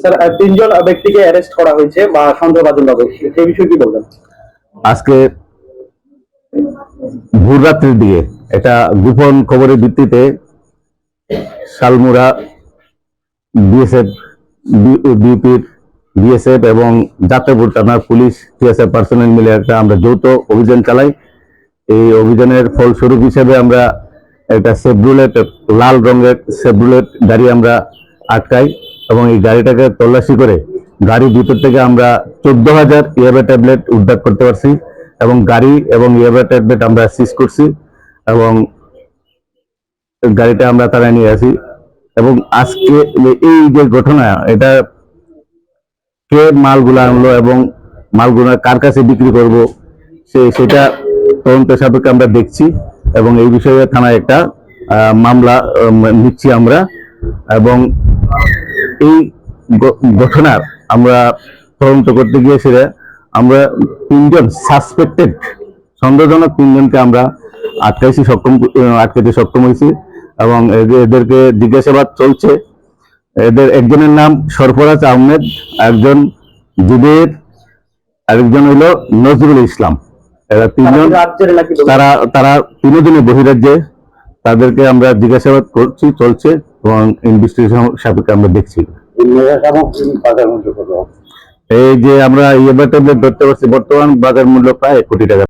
Sir আহ, তিনজন ব্যক্তিকে arrest করা হয়েছে বা সন্দেহভাজনভাবে সেই বিষয়ে কি বলবেন? আজকে ভোর রাত্রির দিকে এটা গোপন খবরের ভিত্তিতে শালমুড়া বিএসএফ বিপির বিএসএফ এবং যাত্রাপুর থানার পুলিশ টিএসএফ পার্সোনাল মিলে একটা আমরা যৌথ অভিযান চালাই। এই অভিযানের ফলস্বরূপ হিসেবে আমরা একটা সেব্রুলেট লাল রঙের সেব্রুলেট গাড়ি আমরা আটকাই এবং এই গাড়িটাকে তল্লাশি করে গাড়ির ভিতর থেকে আমরা চোদ্দ হাজার ইয়াবা ট্যাবলেট উদ্ধার করতে পারছি এবং গাড়ি এবং ইয়াবা ট্যাবলেট আমরা সিজ করছি এবং গাড়িটা আমরা তারা নিয়ে আসি এবং আজকে এই যে ঘটনা, এটা কে মালগুলা আনলো এবং মালগুলা কার কাছে বিক্রি করব, সে, সেটা তদন্ত সাপেক্ষে আমরা দেখছি। এবং এই বিষয়ে থানায় একটা মামলা নিচ্ছি আমরা। এবং এই ঘটনার আমরা তদন্ত করতে গিয়ে সেটা আমরা তিনজন সাসপেক্টেড সন্দেহজনক তিনজনকে আমরা আটকাইছি, সক্ষম আটকাইতে সক্ষম হয়েছি। এবং এদের- এদেরকে জিজ্ঞাসাবাদ চলছে। এদের একজনের নাম সরফরাজ আহমেদ, একজন জুবের, আরেকজন হইল নজরুল ইসলাম। এরা তারা তিনজন? তারা তারা তিনজনই বহিরাজ্যে। তাদেরকে আমরা জিজ্ঞাসাবাদ করছি চলছে এবং ইনভেস্টিগেশন সাপেক্ষে আমরা দেখছি। এই যে আমরা ইয়ে ট্যাবলেট ধরতে পারছি বর্তমান বাজার মূল্য প্রায় এক কোটি টাকা।